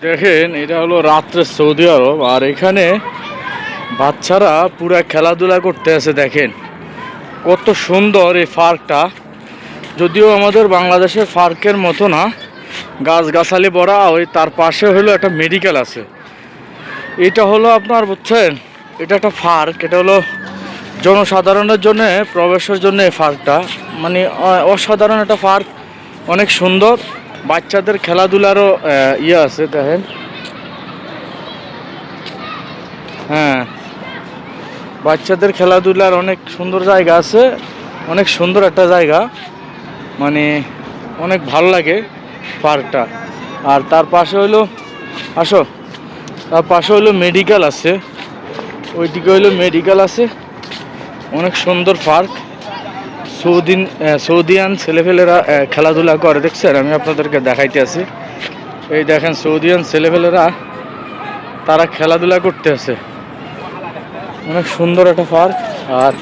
দেখেন, এটা হলো রাত্রে সৌদি আরব, আর এখানে বাচ্চারা পুরা খেলাধুলা করতে আছে, দেখেন। কত সুন্দর এই পার্কটা যদিও আমাদের বাংলাদেশের পার্কের মতো না, গাছগাছালি ভরা, ওই তার পাশে হলো একটা মেডিকেল আছে। এটা হলো আপনার, বুঝছেন, এটা একটা ফার্ক, এটা হলো জনসাধারণের জন্য, প্রবেশের জন্য এই ফার্কটা। মানে অসাধারণ একটা পার্ক অনেক সুন্দর। বাচ্চাদের খেলাধুলারও ইয়ে আছে, দেখেন। হ্যাঁ। বাচ্চাদের খেলাধুলার অনেক সুন্দর জায়গা আছে, অনেক সুন্দর একটা জায়গা। মানে অনেক ভালো লাগে পার্কটা। আর তার পাশে হইল, আসো। তার পাশে হইল মেডিকেল আছে। ওইদিকে হইল মেডিকেল আছে। অনেক সুন্দর পার্ক। সৌদিন সৌদিয়ান ছেলেপেলেরা আহ, খেলাধুলা করে দেখছেন? আমি আপনাদেরকে দেখাইতে আছি। এই দেখেন সৌদিয়ান ছেলেপেলেরা তারা খেলাধুলা করতে আছে অনেক সুন্দর একটা পার্ক। আর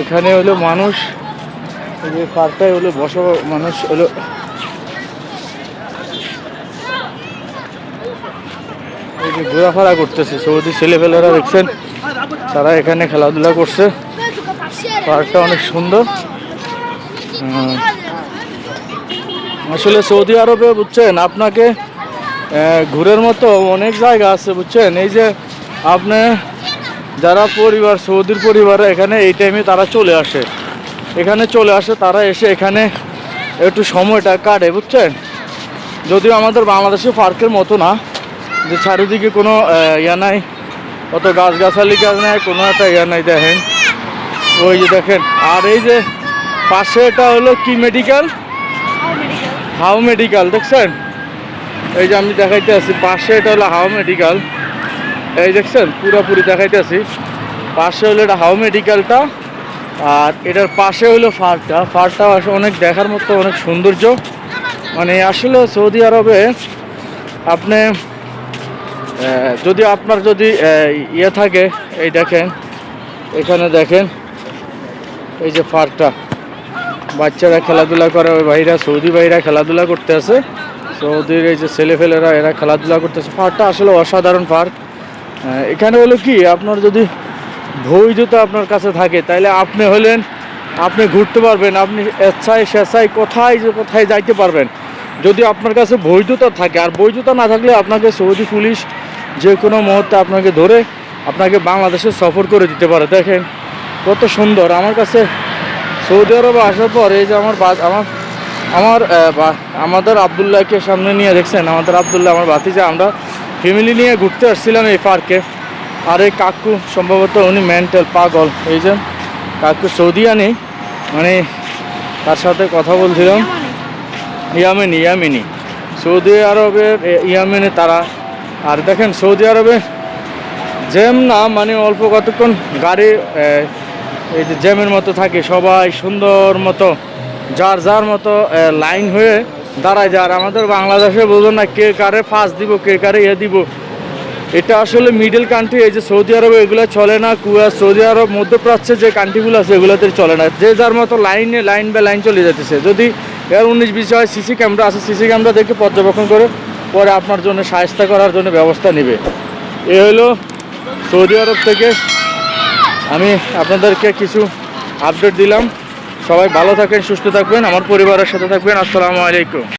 এখানে হলো মানুষ যে পার্কটাই হলো বসা মানুষ হলো। এই যে ঘোরাফেরা করতেছে সৌদি ছেলেপেলেরা দেখছেন? তারা এখানে খেলাধুলা করছে। পার্কটা অনেক সুন্দর। আসলে সৌদি আরবে বুঝছেন, আপনাকে ঘুরের মতো অনেক জায়গা আছে বুঝছেন। এই যে আপনি, যারা পরিবার, সৌদির পরিবার এখানে এই টাইমে তারা চলে আসে। এখানে চলে আসে, তারা এসে এখানে একটু সময়টা কাটে বুঝছেন। যদিও আমাদের বাংলাদেশে পার্কের মতো না, যে চারিদিকে কোনো ইয়া নাই, অত গাছগাছালি গাছ নাই, কোনো একটা ইয়া নাই দেখেন। ওই যে দেখেন আর এই যে পাশে এটা হলো কি মেডিকেল হাউ মেডিকেল দেখছেন? এই যে আমি দেখাইতে আছি পাশে এটা হলো হাউ মেডিকেল এই দেখছেন পুরোপুরি দেখাইতে আছি পাশে হলো এটা হাউ মেডিকেলটা আর এটার পাশে হলো ফার্কটা আসলে অনেক দেখার মতো অনেক সৌন্দর্য। মানে আসলে সৌদি আরবে আপনি যদি আপনার যদি ইয়ে থাকে এই দেখেন এখানে দেখেন এই যে পার্কটা বাচ্চারা খেলাধুলা করে, ওই ভাইরা, সৌদি ভাইরা খেলাধুলা করতে আছে সৌদির এই যে ছেলেফেলেরা, এরা খেলাধুলা করতেছে পার্কটা আসলে অসাধারণ পার্ক এখানে হলো কি, আপনার যদি বই জুতো আপনার কাছে থাকে তাহলে আপনি হলেন, আপনি ঘুরতে পারবেন, আপনি স্বেচ্ছায় স্বেচ্ছায় কোথায় যে কোথায় যাইতে পারবেন। যদি আপনার কাছে বৈধতা থাকে, আর বৈধতা না থাকলে আপনাকে সৌদি পুলিশ যে কোনো মুহূর্তে আপনাকে ধরে আপনাকে বাংলাদেশে সফর করে দিতে পারে। দেখেন কত সুন্দর। আমার কাছে সৌদি আরবে আসার পর এই যে আমার আমার আমার আমাদের আবদুল্লাহকে সামনে নিয়ে দেখছেন, আমাদের আবদুল্লাহ, আমার ভাতিজা, আমরা ফ্যামিলি নিয়ে ঘুরতে আসছিলাম এই পার্কে আর এই কাকু, সম্ভবত উনি মেন্টাল পাগল। এই যে কাকু সৌদি আনি মানে তার সাথে কথা বলছিলাম। Yemeni, Yemeni. সৌদি আরবের ইয়ামেনে তারা। আর দেখেন সৌদি আরবে যেম না মানে অল্প কতক্ষণ গাড়ি এই যে জ্যামের মতো থাকে, সবাই সুন্দর মতো, যার যার মতো লাইন হয়ে দাঁড়ায় যার আমাদের বাংলাদেশে বলুন না, কে কারে ফাঁস দিব, কে কারে ইয়ে দিব। এটা আসলে মিডল কান্ট্রি এই যে সৌদি আরবে, এগুলো চলে না। কুয়া, সৌদি আরব, মধ্যপ্রাচ্যে যে কান্ট্রিগুলো আছে এগুলোতে চলে না। যে যার মতো লাইনে, লাইন বাই লাইন চলে যেতেছে যদি এর উনিশ বিশ হয়, সিসি ক্যামেরা আছে, সিসি ক্যামেরা দেখে পর্যবেক্ষণ করে, পরে আপনার জন্য সাহায্য করার জন্য ব্যবস্থা নেবে। এ হলো সৌদি আরব থেকে আমি আপনাদেরকে কিছু আপডেট দিলাম। সবাই ভালো থাকেন, সুস্থ থাকবেন, আমার পরিবারের সাথে থাকবেন। আসসালামু আলাইকুম।